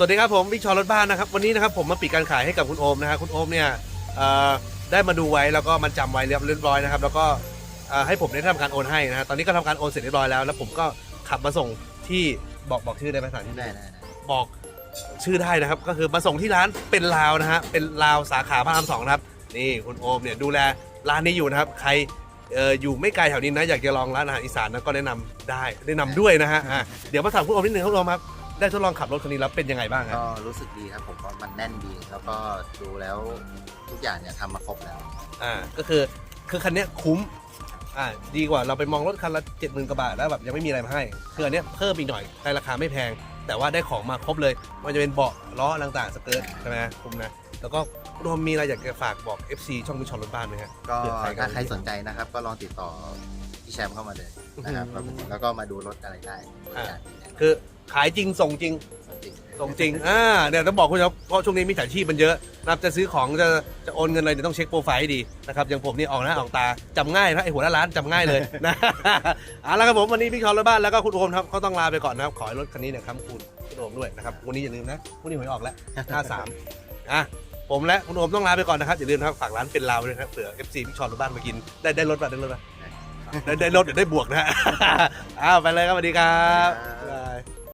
สวัสดีครับผมวิกชอรถบ้านนะครับวันนี้นะครับผมมาปิดการขายให้กับคุณโอมนะฮะคุณโอมเนี่ยเอ่อได้มาดูไว้แล้วก็มันจำไว้เรียบเรียบร้อยนะครับแล้วก็เอ่อให้ผมได้ทำการโอนให้นะฮะตอนนี้ก็ทำการโอนเสร็จเรียบร้อยแล้วแล้วผมก็ขับมาส่งที่บอกบอกชื่อได้ไหมสถานที่ได้ได้ได้บอกชื่อได้นะครับก็คือมาส่งที่ร้านเป็นลาวนะฮะเป็นลาวสาขาพระรามสองนะครับนี่คุณโอมเนี่ยดูแลร้านนี้อยู่นะครับใครเอ่ออยู่ไม่ไกลแถวนี้นะอยากจะลองร้านอาหารอีสานนะก็แนะนำได้แนะนำด้วยนะฮะอะเดี๋ยวมาถามคุณโอมนิดนึงครับคุณโอมครับ ได้ทดลองขับรถคันนี้แล้วเป็นยังไงบ้างครับก็รู้สึกดีครับผมว่ามันแน่นดี แล้วก็ดูแล้วทุกอย่างเนี่ยทำมาครบแล้ว อ่าก็คือคือคันเนี้ยคุ้มอ่าดีกว่าเราไปมองรถคันละเจ็ดหมื่นกว่าบาทแล้วแบบยังไม่มีอะไรมาให้คืออันเนี้ยเพิ่มอีกหน่อยในราคาไม่แพง แต่ว่าได้ของมาครบเลยไมันจะเป็นเบาะล้อต่างๆสเกิร์ตใช่ไหมคุ้มนะแล้วก็รวมมีอะไรอยากจะฝากบอก FC ช่องมิชอนรถบ้านไหมฮะก็เผื่อใครถ้าใครสนใจนะครับ ก็ลองติดต่อพี่แชมป์เข้ามาเลยนะครับอืมแล้วก็มาดูรถอะไรได้อ่า คือขายจริงส่งจริงจริง ส่งจริง อ่าเดี๋ยวต้องบอกคุณครับเพราะช่วงนี้มีฉาชีพมันเยอะนะครับจะซื้อของจะจะโอนเงินอะไรเดี๋ยวต้องเช็คโปรไฟล์ให้ดีนะครับอย่างผมนี่ออกหน้าออกตาจำง่ายนะไอหัวหน้าร้านจำง่ายเลยนะ เอาละครับผมวันนี้พี่ชอนรถบ้านแล้วก็คุณโอมครับก็ต้องลาไปก่อนนะครับขอให้รถคันนี้เนี่ยค้ำคุณคุณโอมด้วยนะครับวันนี้อย่าลืมนะวันนี้หวยออกแล้ว 53อะผมและคุณโอมต้องลาไปก่อนนะครับอย่าลืมนะครับฝากร้านเป็นลาวด้วยนะครับเผื่อ FC พี่ชอนรถบ้านมากินได้ได้รถป่ะได้รถป่ะได้ได้รถเดี๋ยวได้บวกนะฮะ อ้าวไปเลยครับสวัสดีครับครับ